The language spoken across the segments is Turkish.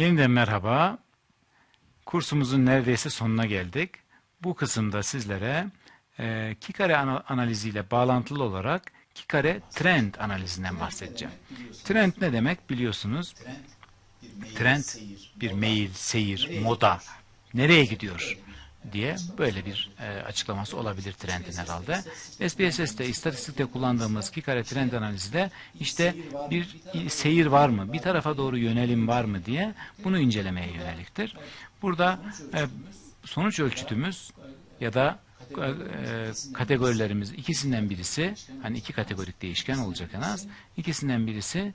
Yeniden merhaba. Kursumuzun neredeyse sonuna geldik. Bu kısımda sizlere e, Kikare ana- analiziyle bağlantılı olarak Kikare trend analizinden bahsedeceğim. Trend ne demek biliyorsunuz. Trend bir meyil, seyir, moda. Nereye gidiyor diye böyle bir e, açıklaması olabilir trendin herhalde. SPSS'te istatistikte kullandığımız Kikare trend analizi de işte bir seyir var mı, bir tarafa doğru yönelim var mı diye bunu incelemeye yöneliktir. Burada e, sonuç ölçütümüz ya da e, kategorilerimiz ikisinden birisi hani iki kategorik değişken olacak en az. İkisinden birisi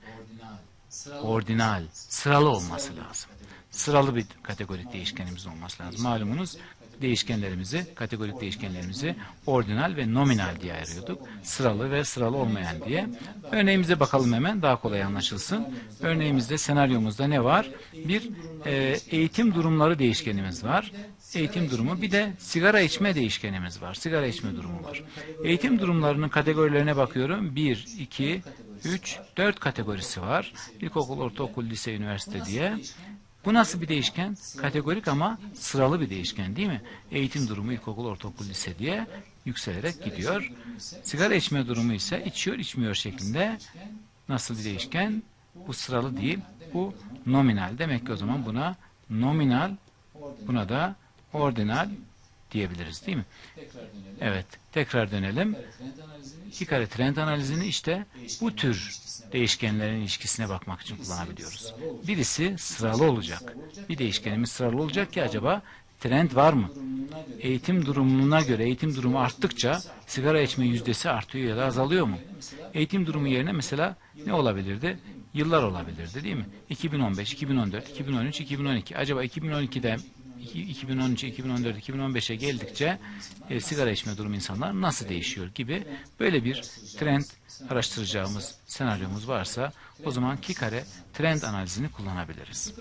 ordinal, sıralı olması lazım. Sıralı bir kategorik değişkenimiz olması lazım. Malumunuz değişkenlerimizi, kategorik değişkenlerimizi ordinal ve nominal diye ayırıyorduk. Sıralı ve sıralı olmayan diye. Örneğimize bakalım hemen daha kolay anlaşılsın. Örneğimizde, senaryomuzda ne var? Bir e, eğitim durumları değişkenimiz var. Eğitim durumu bir de sigara içme değişkenimiz var. Sigara içme durumu var. Eğitim durumlarının kategorilerine bakıyorum. 1, 2, 3, 4 kategorisi var. İlkokul, ortaokul, lise, üniversite diye. Bu nasıl bir değişken? Kategorik ama sıralı bir değişken değil mi? Eğitim durumu ilkokul, ortaokul, lise diye yükselerek gidiyor. Sigara içme durumu ise içiyor, içmiyor şeklinde nasıl bir değişken? Bu sıralı değil, bu nominal. Demek ki o zaman buna nominal, buna da ordinal diyebiliriz değil mi? Evet, tekrar dönelim. İki kare trend analizini işte bu tür değişkenlerin ilişkisine bakmak için kullanabiliyoruz. Birisi sıralı olacak. Bir değişkenimiz sıralı olacak ki acaba trend var mı? Eğitim durumuna göre eğitim durumu arttıkça sigara içme yüzdesi artıyor ya da azalıyor mu? Eğitim durumu yerine mesela ne olabilirdi? Yıllar olabilirdi değil mi? 2015, 2014, 2013, 2012. Acaba 2012'de 2013, 2014, 2015'e geldikçe e, sigara içme durumu insanlar nasıl değişiyor gibi böyle bir trend araştıracağımız senaryomuz varsa o zaman Kikare trend analizini kullanabiliriz.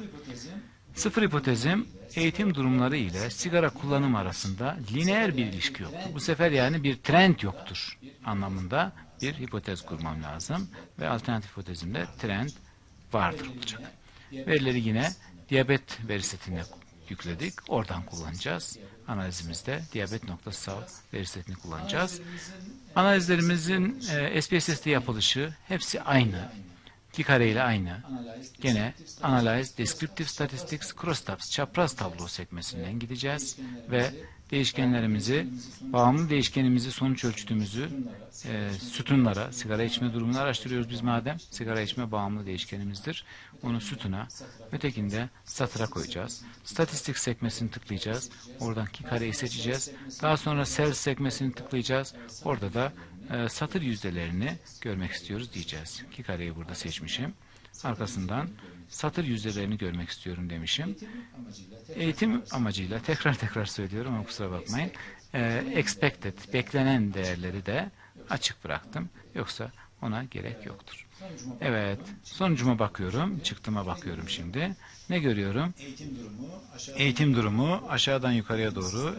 Sıfır hipotezim eğitim durumları ile sigara kullanım arasında lineer bir ilişki yoktur. Bu sefer yani bir trend yoktur anlamında bir hipotez kurmam lazım ve alternatif hipotezimde trend vardır olacak. Verileri yine diyabet veri setine yükledik. Oradan kullanacağız. Analizimizde diyabet.sav veri setini kullanacağız. Analizlerimizin e, SPSS'de yapılışı hepsi aynı. İki kare ile aynı. Gene Analyze, Descriptive Statistics, Crosstabs, çapraz tablo sekmesinden gideceğiz ve değişkenlerimizi, bağımlı değişkenimizi, sonuç ölçütümüzü e, sütunlara, sigara içme durumunu araştırıyoruz biz madem. Sigara içme bağımlı değişkenimizdir. Onu sütuna, ötekinde satıra koyacağız. Statistik sekmesini tıklayacağız. Oradan ki kareyi seçeceğiz. Daha sonra Sales sekmesini tıklayacağız. Orada da e, satır yüzdelerini görmek istiyoruz diyeceğiz. Ki kareyi burada seçmişim. Arkasından satır yüzdelerini görmek istiyorum demişim. Eğitim amacıyla tekrar tekrar söylüyorum ama kusura bakmayın. E, expected, beklenen değerleri de açık bıraktım. Yoksa ona gerek yoktur. Evet, sonucuma bakıyorum, çıktıma bakıyorum şimdi. Ne görüyorum? Eğitim durumu aşağıdan yukarıya doğru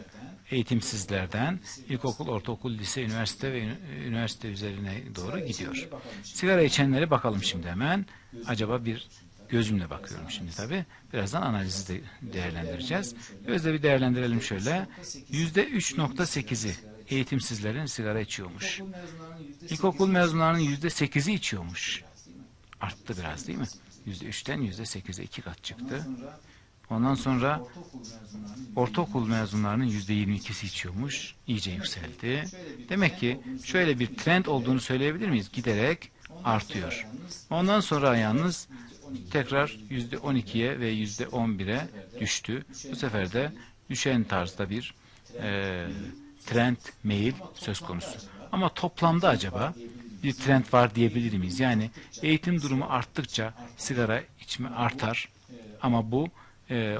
eğitimsizlerden ilkokul, ortaokul, lise, üniversite ve üniversite üzerine doğru gidiyor. Sigara içenlere bakalım şimdi hemen. Acaba bir gözümle bakıyorum şimdi tabi. Birazdan analizi de değerlendireceğiz. Gözle bir değerlendirelim şöyle. Yüzde 3.8'i eğitimsizlerin sigara içiyormuş. İlkokul mezunlarının yüzde 8'i içiyormuş. Arttı biraz değil mi? Yüzde 3'ten yüzde 8'e iki kat çıktı. Ondan sonra ortaokul mezunlarının yüzde 22'si içiyormuş. İyice yükseldi. Demek ki şöyle bir trend olduğunu söyleyebilir miyiz? Giderek artıyor. Ondan sonra yalnız tekrar yüzde 12'ye ve yüzde 11'e düştü. Bu sefer de düşen tarzda bir e, trend meyil söz konusu. Ama toplamda acaba bir trend var diyebilir miyiz? Yani eğitim durumu arttıkça sigara içme artar ama bu e,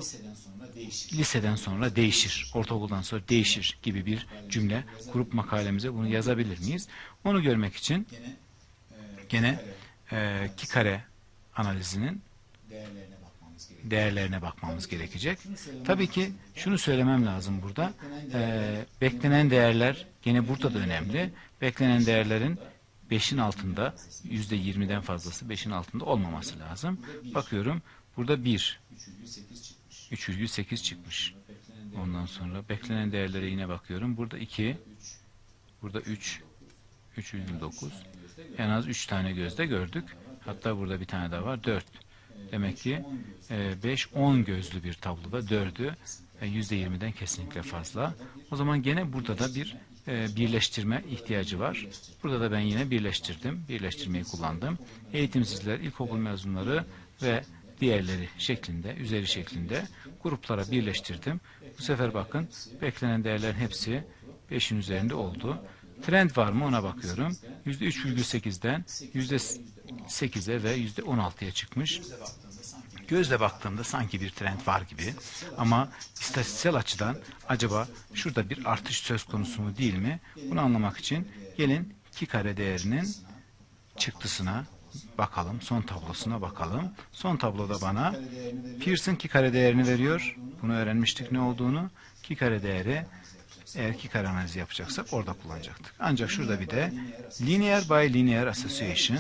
liseden sonra değişir, ortaokuldan sonra değişir gibi bir cümle kurup makalemize bunu yazabilir miyiz? Onu görmek için gene e, iki kare analizinin değerlerine bakmamız gerekecek. Tabii ki şunu söylemem lazım burada. E, beklenen değerler gene burada da önemli. Beklenen değerlerin 5'in altında yüzde 20'den fazlası 5'in altında olmaması lazım. Bakıyorum Burada 1. 3,8 çıkmış. 3,8 çıkmış. Beklenen değer Ondan sonra beklenen değerlere yine bakıyorum. Burada 2. 3. Burada 3. 3,9. En az 3 tane gözde gördük. Hatta burada bir tane daha var. 4. Demek ki 5-10 gözlü bir tabloda 4'ü e, %20'den kesinlikle fazla. O zaman gene burada da bir e, birleştirme ihtiyacı var. Burada da ben yine birleştirdim. Birleştirmeyi kullandım. Eğitimsizler, ilkokul mezunları ve diğerleri şeklinde, üzeri şeklinde gruplara birleştirdim. Bu sefer bakın beklenen değerlerin hepsi 5'in üzerinde oldu. Trend var mı ona bakıyorum. %3,8'den %8'e ve %16'ya çıkmış. Gözle baktığımda sanki bir trend var gibi. Ama istatistiksel açıdan acaba şurada bir artış söz konusu mu değil mi? Bunu anlamak için gelin ki kare değerinin çıktısına bakalım. Son tablosuna bakalım. Son tabloda bana Pearson ki kare değerini veriyor. Bunu öğrenmiştik ne olduğunu. Ki kare değeri eğer ki kare analizi yapacaksak orada kullanacaktık. Ancak şurada bir de linear by linear association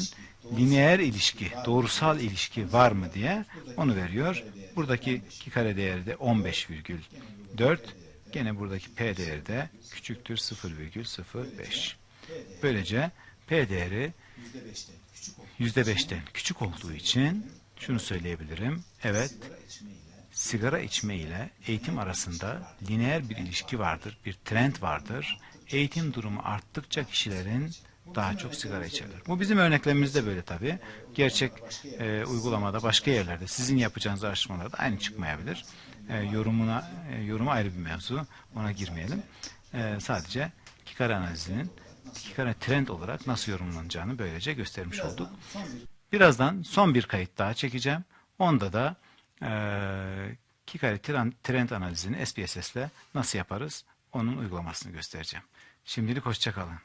lineer ilişki, doğrusal ilişki var mı diye onu veriyor. Buradaki ki kare değeri de 15,4. Gene buradaki p değeri de küçüktür 0,05. Böylece p değeri %5'ten küçük oldu. %5'ten küçük olduğu için şunu söyleyebilirim. Evet, sigara içme ile eğitim arasında lineer bir ilişki vardır, bir trend vardır. Eğitim durumu arttıkça kişilerin daha çok sigara içerler. Bu bizim örneklerimizde böyle tabii. Gerçek e, uygulamada başka yerlerde sizin yapacağınız araştırmalarda aynı çıkmayabilir. E, yorumuna e, yorumu ayrı bir mevzu. Ona girmeyelim. E, sadece kikare analizinin kikare trend olarak nasıl yorumlanacağını böylece göstermiş olduk. Birazdan son bir kayıt daha çekeceğim. Onda da eee Kikari trend, trend analizini SPSS ile nasıl yaparız onun uygulamasını göstereceğim. Şimdilik hoşçakalın.